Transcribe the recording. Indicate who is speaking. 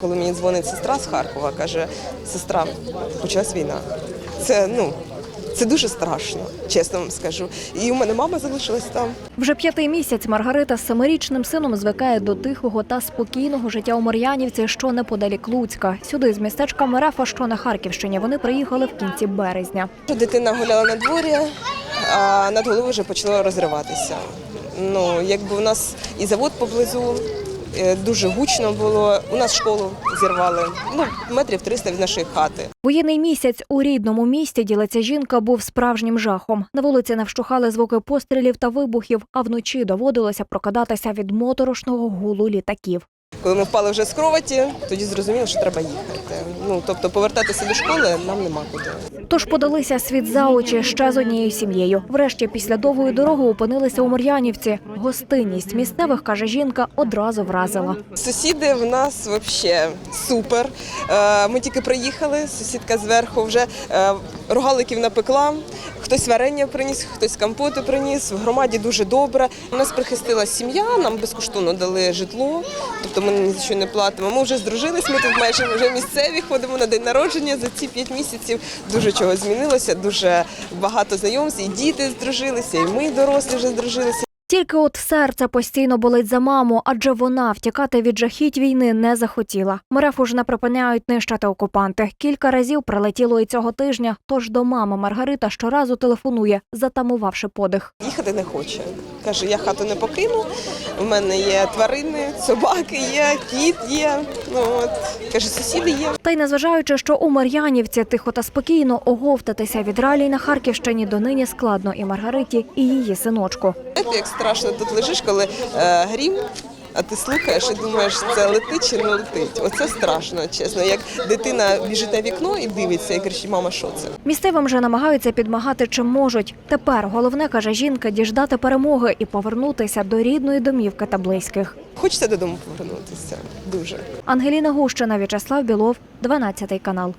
Speaker 1: Коли мені дзвонить сестра з Харкова, каже: сестра, почалась війна. Це ну це дуже страшно, чесно вам скажу. І у мене мама залишилась там.
Speaker 2: Вже п'ятий місяць Маргарита з семирічним сином звикає до тихого та спокійного життя у Мар'янівці, що неподалік Луцька. Сюди з містечка Мерефа, що на Харківщині, вони приїхали в кінці березня.
Speaker 1: Дитина гуляла на дворі, а над головою вже почало розриватися. Ну, якби у нас і завод поблизу. Е, Дуже гучно було. У нас школу зірвали ну метрів 300 від нашої хати.
Speaker 2: Воєнний місяць у рідному місті ділиться жінка був справжнім жахом. На вулиці не вщухали звуки пострілів та вибухів, а вночі доводилося прокидатися від моторошного гулу літаків.
Speaker 1: Коли ми впали вже з кроваті, тоді зрозуміли, що треба їхати. Ну тобто повертатися до школи нам нема куди.
Speaker 2: Тож подалися світ за очі ще з однією сім'єю. Врешті, після довгої дороги, опинилися у Мар'янівці. Гостинність місцевих, каже жінка, одразу вразила.
Speaker 1: Сусіди в нас взагалі супер. Е, Ми тільки приїхали, сусідка зверху вже е, рогаликів напекла. Хтось варення приніс, хтось компоту приніс. В громаді дуже добре. Нас прихистила сім'я, нам безкоштовно дали житло, тобто ми ні за що не платимо. Ми вже здружились, ми тут майже вже місцеві ходимо на день народження. За ці п'ять місяців дуже чого змінилося, дуже багато знайомств, і діти здружилися, і ми дорослі вже здружилися.
Speaker 2: Тільки от серце постійно болить за маму, адже вона втікати від жахіть війни не захотіла. Мереф уже не припиняють нищати окупанти. Кілька разів прилетіло і цього тижня. Тож до мами Маргарита щоразу телефонує, затамувавши подих.
Speaker 1: Їхати не хоче. Каже, я хату не покину. У мене є тварини, собаки є, кіт є. Ну от каже, сусіди є.
Speaker 2: Та й незважаючи, що у Мар'янівці тихо та спокійно оговтатися від ралій на Харківщині донині складно і Маргариті, і її синочку.
Speaker 1: Знаєте, як страшно тут лежиш, коли е, грім, а ти слухаєш і думаєш, це летить чи не летить. Оце страшно, чесно. Як дитина біжить на вікно і дивиться, і кричить, мама, що це?
Speaker 2: Місцевим же намагаються підмагати чим можуть. Тепер головне каже жінка діждати перемоги і повернутися до рідної домівки та близьких.
Speaker 1: Хочеться додому повернутися. Дуже.
Speaker 2: Ангеліна Гущина, В'ячеслав Білов, 12 канал.